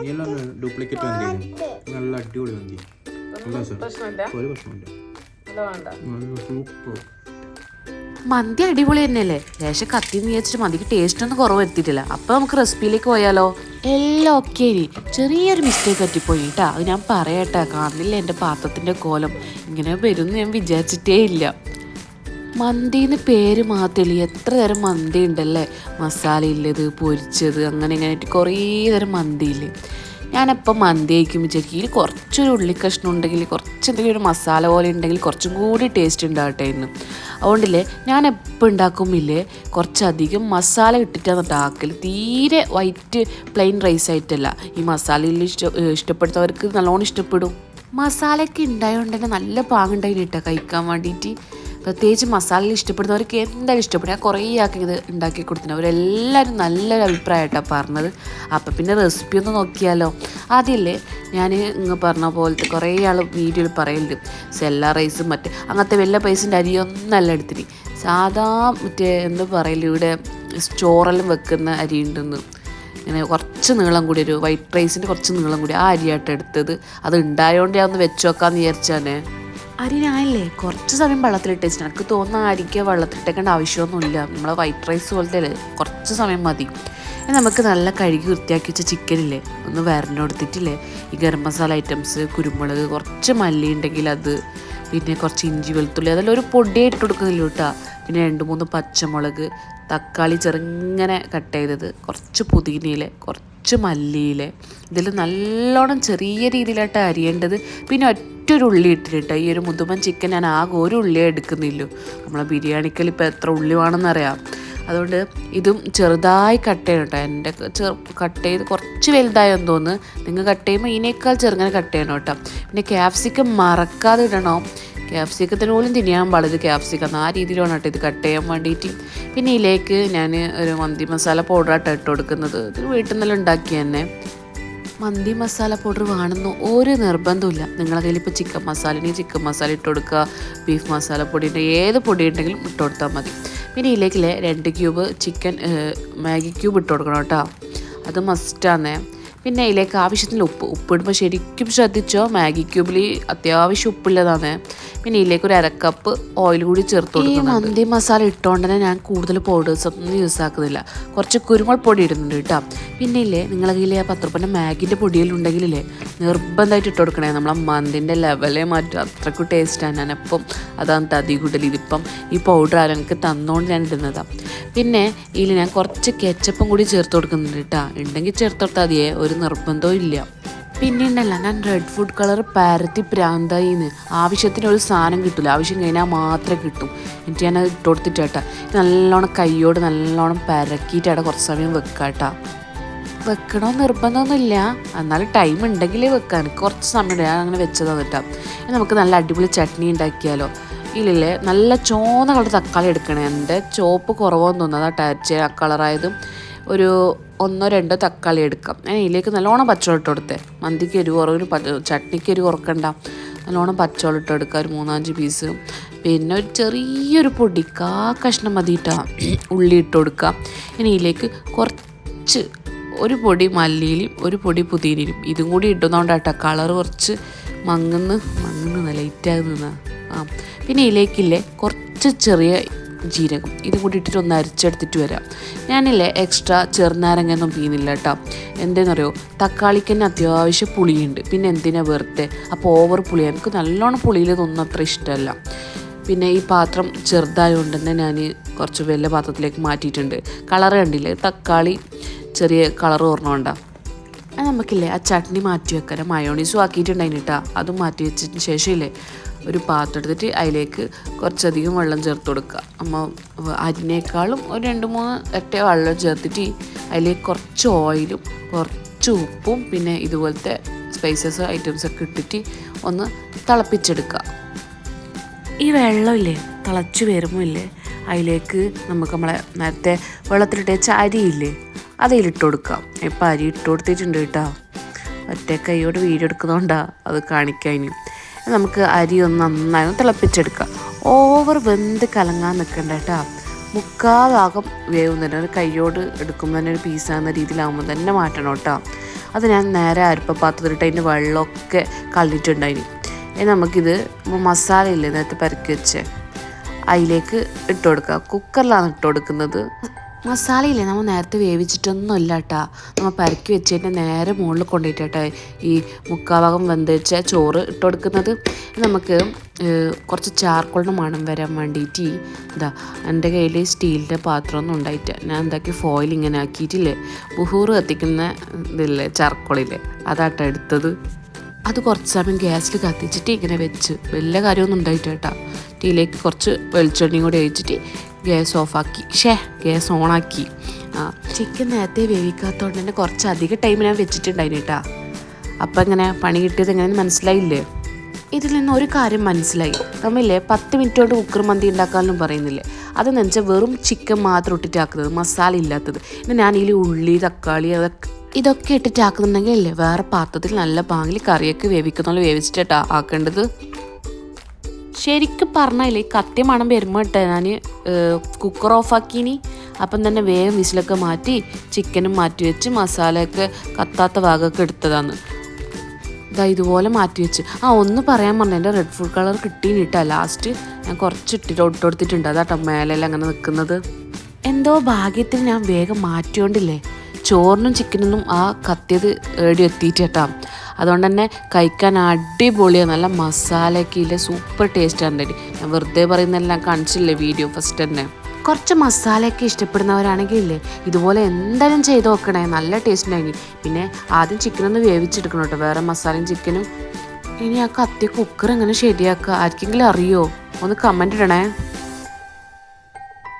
നീയെല്ലാം duplicate മന്തി നല്ല അടിപൊളി മന്തി ഒരു പ്രശ്നമില്ല. സൂപ്പർ മന്തി അടിപൊളി തന്നെയല്ലേ? ലേശം കത്തി നീയച്ചിട്ട് മന്തിക്ക് ടേസ്റ്റ് ഒന്നും കുറവ് എത്തിയിട്ടില്ല അപ്പൊ നമുക്ക് റെസിപ്പിയിലേക്ക് പോയാലോ? എല്ലാം ഓക്കെ ഇനി. ചെറിയൊരു മിസ്റ്റേക്ക് പറ്റിപ്പോയി കേട്ടാ. അത് ഞാൻ പറയട്ടെ കാണുന്നില്ല എന്റെ പാത്രത്തിന്റെ കോലം? ഇങ്ങനെ വരും ഞാൻ വിചാരിച്ചിട്ടേ ഇല്ല. മന്തിന്ന് പേര് മാത്രമല്ല എത്ര തരം മന്തി ഉണ്ടല്ലേ? മസാല ഇല്ലത് പൊരിച്ചത് അങ്ങനെ ഇങ്ങനെ കുറേ തരം മന്തി ഇല്ലേ? ഞാനപ്പം മന്തി കഴിക്കും വിചാരിക്കും ഇതിൽ കുറച്ചൊരു ഉള്ളിക്കഷ്ണം ഉണ്ടെങ്കിൽ കുറച്ച് എന്തെങ്കിലും ഒരു മസാല പോലെ ഉണ്ടെങ്കിൽ കുറച്ചും കൂടി ടേസ്റ്റ് ഉണ്ടാകട്ടെ എന്ന്. അതുകൊണ്ടില്ലേ ഞാൻ എപ്പോൾ ഉണ്ടാക്കുമില്ലേ കുറച്ചധികം മസാല ഇട്ടിട്ടാണ് ഉണ്ടാക്കൽ തീരെ വൈറ്റ് പ്ലെയിൻ റൈസ് ആയിട്ടല്ല. ഈ മസാലയിൽ ഇഷ്ട ഇഷ്ടപ്പെടുന്നവർക്ക് നല്ലോണം ഇഷ്ടപ്പെടും. മസാലയൊക്കെ ഉണ്ടായതുകൊണ്ട് തന്നെ നല്ല പാങ്ങുണ്ടായിട്ടാണ് കഴിക്കാൻ വേണ്ടിയിട്ട് പ്രത്യേകിച്ച് മസാല ഇഷ്ടപ്പെടുന്നവർക്ക് എന്തായാലും ഇഷ്ടപ്പെടും. ഞാൻ കുറേ ആക്കി ഇത് ഉണ്ടാക്കി കൊടുത്തിന് അവരെല്ലാവരും നല്ലൊരു അഭിപ്രായമായിട്ടാണ് പറഞ്ഞത്. അപ്പം പിന്നെ റെസിപ്പി ഒന്ന് നോക്കിയാലോ? ആദ്യമല്ലേ ഞാൻ ഇങ്ങ് പറഞ്ഞ പോലത്തെ കുറേ ആൾ വീഡിയോയിൽ പറയലുണ്ട്. സെല്ല റൈസും മറ്റേ അങ്ങനത്തെ വല്ല പൈസന്റെ അരിയൊന്നല്ല എടുത്തിന്. സാധാ മറ്റേ എന്താ പറയൽ ഇവിടെ സ്റ്റോറെല്ലാം വെക്കുന്ന അരി ഉണ്ടെന്ന്. ഇങ്ങനെ കുറച്ച് നീളം കൂടി ഒരു വൈറ്റ് റൈസിന്റെ കുറച്ച് നീളം കൂടി ആ അരിയായിട്ട് എടുത്തത്. അത് ഉണ്ടായതുകൊണ്ട് ഞാൻ ഒന്ന് വെച്ച് നോക്കാമെന്ന് വിചാരിച്ചാണ് അരി ഞാനില്ലേ കുറച്ച് സമയം വെള്ളത്തിലിട്ട് വെച്ചിട്ട് എനിക്ക് തോന്നുന്ന അരിക്ക് വെള്ളത്തിലിട്ടേക്കേണ്ട ആവശ്യമൊന്നുമില്ല. നമ്മൾ വൈറ്റ് റൈസ് പോലത്തെ കുറച്ച് സമയം മതി. നമുക്ക് നല്ല കഴുകി വൃത്തിയാക്കി വെച്ച ചിക്കനില്ലേ ഒന്ന് വരഞ്ഞെടുത്തിട്ടില്ലേ ഈ ഗരം മസാല ഐറ്റംസ് കുരുമുളക് കുറച്ച് മല്ലി ഉണ്ടെങ്കിൽ അത് പിന്നെ കുറച്ച് ഇഞ്ചി വെളുത്തുള്ളി അതെല്ലാം ഒരു പൊടിയായിട്ട് കൊടുക്കുന്നില്ല കേട്ടോ. പിന്നെ രണ്ട് മൂന്ന് പച്ചമുളക് തക്കാളി ചെറുങ്ങനെ കട്ട് ചെയ്തത് കുറച്ച് പുതിനയിലെ കുറച്ച് മല്ലിയിലെ. ഇതിൽ നല്ലോണം ചെറിയ രീതിയിലായിട്ട് അരിയേണ്ടത്. പിന്നെ ഒറ്റൊരു ഉള്ളി ഇട്ടിട്ട് ഈ ഒരു മുതുമൻ ചിക്കൻ ഞാൻ ആകെ ഒരു ഉള്ളിയേ എടുക്കുന്നില്ലു. നമ്മളെ ബിരിയാണിക്കൽ ഇപ്പോൾ എത്ര ഉള്ളി വേണമെന്നറിയാം അതുകൊണ്ട് ഇതും ചെറുതായി കട്ട് ചെയ്യണം എന്റെ ചെറു കട്ട് ചെയ്ത് കുറച്ച് വലുതായെന്ന് തോന്നുന്നു. നിങ്ങൾ കട്ട് ചെയ്യുമ്പോൾ ഇതിനേക്കാൾ ചെറുങ്ങനെ കട്ട് ചെയ്യണം കേട്ടോ പിന്നെ ക്യാപ്സിക്കം മറക്കാതെ ഇടണം. ക്യാപ്സിക്കത്തിന് പോലും തിരിയാൻ പാടില്ല. ക്യാപ്സിക്കം ആ രീതിയിലാണ് കേട്ടോ ഇത് കട്ട് ചെയ്യാൻ വേണ്ടിയിട്ട്. പിന്നെ ഇതിലേക്ക് ഞാൻ ഒരു മന്തി മസാല പൗഡറായിട്ട് ഇട്ട് കൊടുക്കുന്നത്. ഇത് വീട്ടിൽ നിന്നെല്ലാം ഉണ്ടാക്കി തന്നെ. മന്തി മസാല പൗഡർ വേണമെന്ന് ഒരു നിർബന്ധമില്ല നിങ്ങളെ കയ്യിൽ ഇപ്പോൾ ചിക്കൻ മസാല ഉണ്ടെങ്കിൽ ചിക്കൻ മസാല ഇട്ട് കൊടുക്കുക ബീഫ് മസാല പൊടി ഏത് പൊടി ഉണ്ടെങ്കിലും ഇട്ട് കൊടുത്താൽ മതി. പിന്നെ ഇതിലേക്കില്ലേ രണ്ട് ക്യൂബ് ചിക്കൻ മാഗി ക്യൂബ് ഇട്ട് കൊടുക്കണം കേട്ടോ. അത് മസ്റ്റാന്നേ പിന്നെ ഇതിലേക്ക് ആവശ്യത്തിന് ഉപ്പ്. ഉപ്പ് ഇടുമ്പോൾ ശരിക്കും ശ്രദ്ധിച്ചോ? മാഗി ക്യൂബിൽ അത്യാവശ്യം ഉപ്പുള്ളതാണ് പിന്നെ ഇതിലേക്ക് ഒരു അരക്കപ്പ് ഓയിൽ കൂടി ചേർത്ത് ഈ മന്തി മസാല ഇട്ടുകൊണ്ട് തന്നെ ഞാൻ കൂടുതൽ പൗഡേഴ്സ് ഒന്നും യൂസ് ആക്കുന്നില്ല. കുറച്ച് കുരുമുളക് പൊടി ഇടുന്നുണ്ട് കേട്ടോ. പിന്നെ ഇല്ലേ നിങ്ങളെ കയ്യിൽ ആ പത്ത് മാഗിന്റെ പൊടിയിലുണ്ടെങ്കിലേ നിർബന്ധമായിട്ട് ഇട്ട് കൊടുക്കണേ. നമ്മളെ മന്തിന്റെ ലെവലേ മാറ്റും. അത്രക്കും ടേസ്റ്റാണ് ഞാനപ്പം അതാണ് തതി കൂടുതൽ ഇതിപ്പം ഈ പൗഡർ ആരും എനിക്ക് തന്നുകൊണ്ട് ഞാൻ ഇടുന്നതാണ് പിന്നെ ഇതിൽ ഞാൻ കുറച്ച് കെച്ചപ്പും കൂടി ചേർത്ത് കൊടുക്കുന്നുണ്ട് കേട്ടോ. ഉണ്ടെങ്കിൽ ചേർത്ത് കൊടുത്താൽ അതിയെ ഒരു നിർബന്ധവും ഇല്ല. പിന്നെ ഉണ്ടല്ല ഞാൻ റെഡ് ഫുഡ് കളർ പാരത്തി പ്രാന്തായിന്ന്. ആവശ്യത്തിന് ഒരു സാധനം കിട്ടില്ല ആവശ്യം കഴിഞ്ഞാൽ മാത്രമേ കിട്ടും. എന്നിട്ട് ഞാൻ അത് ഇട്ട് കൊടുത്തിട്ടാ നല്ലോണം കൈയോട് നല്ലോണം പരക്കിയിട്ടാണ് കുറച്ച് സമയം വെക്കാട്ടാ. വെക്കണോ നിർബന്ധമൊന്നുമില്ല. എന്നാലും ടൈം ഉണ്ടെങ്കിലേ വെക്കാൻ കുറച്ച് സമയം ഞാൻ അങ്ങനെ വെച്ചതാണ് കേട്ടോ നമുക്ക് നല്ല അടിപൊളി ചട്നി ഉണ്ടാക്കിയാലോ. ഇല്ലല്ലേ? നല്ല ചോന്ന കളർ തക്കാളി എടുക്കണേ. എന്റെ ചോപ്പ് കുറവെന്ന് തോന്നുന്നത് ആ കളറായതും ഒരു ഒന്നോ രണ്ടോ തക്കാളി എടുക്കാം. ഞാൻ ഇതിലേക്ക് നല്ലോണം പച്ചവെള്ളം ഇട്ട് കൊടുത്തേ. മന്തിക്ക് എരിവ് കുറവിന് ചട്നിക്ക് എരിവ് കുറക്കണ്ട. നല്ലോണം പച്ചവെള്ളം ഇട്ട് എടുക്കുക ഒരു മൂന്നാഞ്ച് പീസ് പിന്നെ ഒരു ചെറിയൊരു പൊടി കാ കഷ്ണം മതിയിട്ടാ ഉള്ളി ഇട്ട് കൊടുക്കുക ഇനി ഇതിലേക്ക് കുറച്ച് ഒരു പൊടി മല്ലിയിലും ഒരു പൊടി പുതിനയിലും ഇതും കൂടി ഇടുന്നതുകൊണ്ടാട്ടോ കളർ കുറച്ച് മങ്ങുന്ന് മങ്ങുന്ന ലൈറ്റാകുന്ന ആ പിന്നെ ഇതിലേക്കില്ലേ കുറച്ച് ചെറിയ ജീരകം. ഇതും കൂടി ഇട്ടിട്ട് ഒന്ന് അരിച്ചെടുത്തിട്ട് വരാം. ഞാനില്ലേ എക്സ്ട്രാ ചെറുനാരങ്ങയൊന്നും പീനില്ല കേട്ടോ എന്തെന്നറിയോ? തക്കാളിക്ക് തന്നെ അത്യാവശ്യം പുളിയുണ്ട്. പിന്നെ എന്തിനാ വെറുതെ? അപ്പോൾ ഓവർ പുളിയാണ് എനിക്ക് നല്ലോണം പുളിയിലതൊന്നും അത്ര ഇഷ്ടമല്ല. പിന്നെ ഈ പാത്രം ചെറുതായതുകൊണ്ട് തന്നെ ഞാൻ കുറച്ച് വലിയ പാത്രത്തിലേക്ക് മാറ്റിയിട്ടുണ്ട്. കളർ കണ്ടില്ലേ? തക്കാളി ചെറിയ കളർ ഓർമ്മണ്ടാ അത് നമുക്കില്ലേ ആ ചട്നി മാറ്റി വെക്കാൻ മയോണീസും ആക്കിയിട്ടുണ്ടായിന് കേട്ടോ അതും മാറ്റി വെച്ചതിന് ശേഷമില്ലേ ഒരു പാത്രം എടുത്തിട്ട് അതിലേക്ക് കുറച്ചധികം വെള്ളം ചേർത്ത് കൊടുക്കുക. അമ്മ അരിനേക്കാളും ഒരു രണ്ട് മൂന്ന് ഇരട്ട വെള്ളം ചേർത്തിട്ട് അതിലേക്ക് കുറച്ച് ഓയിലും കുറച്ച് ഉപ്പും പിന്നെ ഇതുപോലത്തെ സ്പൈസസ് ഐറ്റംസ് ഒക്കെ ഇട്ടിട്ട് ഒന്ന് തിളപ്പിച്ചെടുക്കുക. ഈ വെള്ളമില്ലേ തിളച്ച് വരുമ്പോൾ ഇല്ലേ അതിലേക്ക് നമുക്ക് നമ്മളെ നേരത്തെ വെള്ളത്തിലിട്ട് വെച്ച അരിയില്ലേ അതിലിട്ട് കൊടുക്കാം ഇപ്പം അരി ഇട്ട് കൊടുത്തിട്ടുണ്ട് കേട്ടോ ഒറ്റ കൈയോട് വീടെടുക്കുന്നതുകൊണ്ടാ അത് കാണിക്കാൻ നമുക്ക് അരി ഒന്ന് നന്നായി തിളപ്പിച്ചെടുക്കാം. ഓവർ വെന്ത് കലങ്ങാൻ നിൽക്കണ്ട കേട്ടോ. മുക്കാ ഭാഗം വേവുന്നതിന് ഒരു കൈയോട് എടുക്കുമ്പോൾ തന്നെ ഒരു പീസാകുന്ന രീതിയിലാകുമ്പോൾ തന്നെ മാറ്റണം കേട്ടോ. അത് ഞാൻ നേരെ അരിപ്പ പാത്രത്തിലിട്ട് അതിന്റെ വെള്ളമൊക്കെ കളഞ്ഞിട്ടുണ്ടായിന് ഇനി നമുക്കിത് മസാല ഇല്ലേ നേരത്തെ പരക്കി വെച്ച്. അതിലേക്ക് ഇട്ട് കൊടുക്കുക കുക്കറിലാണ് ഇട്ട് കൊടുക്കുന്നത് മസാലയില്ലേ? നമ്മൾ നേരത്തെ വേവിച്ചിട്ടൊന്നും ഇല്ല കേട്ടാ നമ്മൾ പരക്കി വെച്ചിട്ട് നേരെ മുകളിൽ കൊണ്ടുപോയിട്ടാ ഈ മുക്കാഭാഗം വെന്ത് വെച്ച ചോറ് ഇട്ട് കൊടുക്കുന്നത് നമുക്ക് കുറച്ച് ചാർക്കോളിന് മണം വരാൻ വേണ്ടിയിട്ട് എന്താ എന്റെ കയ്യിൽ സ്റ്റീലിന്റെ പാത്രമൊന്നും ഉണ്ടായിട്ട് ഞാൻ എന്താക്കി ഫോയിൽ ഇങ്ങനെ ആക്കിയിട്ടില്ലേ? ബുഹൂർ കത്തിക്കുന്ന ഇതില്ലേ ചാർക്കോളില്ലേ? അതാട്ട എടുത്തത്. അത് കുറച്ച് സമയം ഗ്യാസിൽ കത്തിച്ചിട്ട് ഇങ്ങനെ വെച്ച്. വലിയ കാര്യമൊന്നും ഉണ്ടായിട്ട് കേട്ടോ. ടീയിലേക്ക് കുറച്ച് വെളിച്ചെണ്ണയും കൂടി ഒഴിച്ചിട്ട് ഗ്യാസ് ഓഫാക്കി. ഷേ ഗ്യാസ് ഓണാക്കി. ആ ചിക്കൻ നേരത്തെ വേവിക്കാത്തതുകൊണ്ട് തന്നെ കുറച്ച് അധികം ടൈം ഞാൻ വെച്ചിട്ടുണ്ടായിരുന്നു കേട്ടാ. അപ്പം ഇങ്ങനെ പണി കിട്ടിയത് എങ്ങനെ മനസ്സിലായില്ലേ? ഇതിൽ നിന്ന് ഒരു കാര്യം മനസ്സിലായി. നമ്മളില്ലേ പത്ത് മിനിറ്റ് കൊണ്ട് കുക്കർ മന്തി ഉണ്ടാക്കാമെന്നും പറയുന്നില്ലേ? അതെന്ന് വെച്ചാൽ വെറും ചിക്കൻ മാത്രം ഇട്ടിട്ടാക്കുന്നത് മസാല ഇല്ലാത്തത്. പിന്നെ ഞാൻ ഇതിൽ ഉള്ളി തക്കാളി അതൊക്കെ ഇതൊക്കെ ഇട്ടിട്ടാക്കുന്നുണ്ടെങ്കിൽ അല്ലേ? വേറെ പാത്രത്തിൽ നല്ല പാങ്ങിൽ കറിയൊക്കെ വേവിക്കുന്നുള്ള വേവിച്ചിട്ടാണ് ആക്കേണ്ടത്. ശരിക്കും പറഞ്ഞാൽ കത്തി മണം വരുമ്പോൾ ഇട്ടേ ഞാൻ കുക്കർ ഓഫാക്കിനി അപ്പം തന്നെ വേഗം വിസിലൊക്കെ മാറ്റി ചിക്കനും മാറ്റി വെച്ച് മസാലയൊക്കെ കത്താത്ത ഭാഗമൊക്കെ എടുത്തതാണ്. ഇതാ ഇതുപോലെ മാറ്റി വെച്ച്. ആ ഒന്ന് പറയാൻ പറഞ്ഞു എന്റെ റെഡ് ഫുഡ് കളർ കിട്ടിയിട്ടാ ലാസ്റ്റ് ഞാൻ കുറച്ച് ഇട്ടിട്ട് ഒട്ട് കൊടുത്തിട്ടുണ്ട്. അതാട്ടോ മേലെല്ലാം അങ്ങനെ നിൽക്കുന്നത് എന്തോ ഭാഗ്യത്തിന് ഞാൻ വേഗം മാറ്റിയോണ്ടില്ലേ? ചോറിനും ചിക്കനൊന്നും ആ കത്തിയത് ഏടി എത്തിയിട്ട് കേട്ടാ. അതുകൊണ്ട് തന്നെ കഴിക്കാൻ അടിപൊളിയാണ് നല്ല മസാലയൊക്കെ സൂപ്പർ ടേസ്റ്റ് ആണ് ഞാൻ വെറുതെ പറയുന്നതെല്ലാം കാണിച്ചില്ലേ വീഡിയോ ഫസ്റ്റ് തന്നെ. കുറച്ച് മസാലയൊക്കെ ഇഷ്ടപ്പെടുന്നവരാണെങ്കിൽ ഇല്ലേ ഇതുപോലെ എന്തായാലും ചെയ്ത് നോക്കണേ. നല്ല ടേസ്റ്റ് ഉണ്ടായി പിന്നെ ആദ്യം ചിക്കനൊന്ന് വേവിച്ചെടുക്കണം കേട്ടോ. വേറെ മസാലയും ചിക്കനും. ഇനി ആ കത്തി കുക്കർ എങ്ങനെ ശരിയാക്കുക? ആർക്കെങ്കിലും അറിയോ? ഒന്ന് കമന്റ് ഇടണേ.